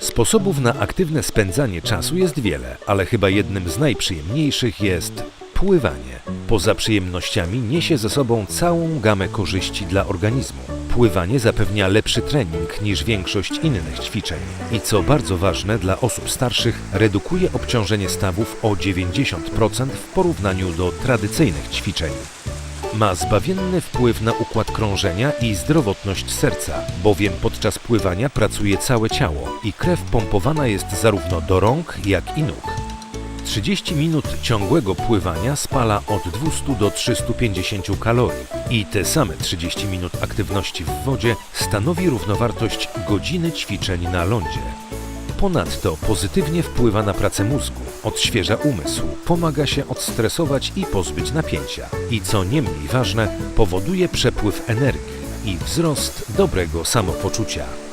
Sposobów na aktywne spędzanie czasu jest wiele, ale chyba jednym z najprzyjemniejszych jest pływanie. Poza przyjemnościami niesie ze sobą całą gamę korzyści dla organizmu. Pływanie zapewnia lepszy trening niż większość innych ćwiczeń i co bardzo ważne dla osób starszych, redukuje obciążenie stawów o 90% w porównaniu do tradycyjnych ćwiczeń. Ma zbawienny wpływ na układ krążenia i zdrowotność serca, bowiem podczas pływania pracuje całe ciało i krew pompowana jest zarówno do rąk, jak i nóg. 30 minut ciągłego pływania spala od 200 do 350 kalorii i te same 30 minut aktywności w wodzie stanowi równowartość godziny ćwiczeń na lądzie. Ponadto pozytywnie wpływa na pracę mózgu, odświeża umysł, pomaga się odstresować i pozbyć napięcia i co nie mniej ważne, powoduje przepływ energii i wzrost dobrego samopoczucia.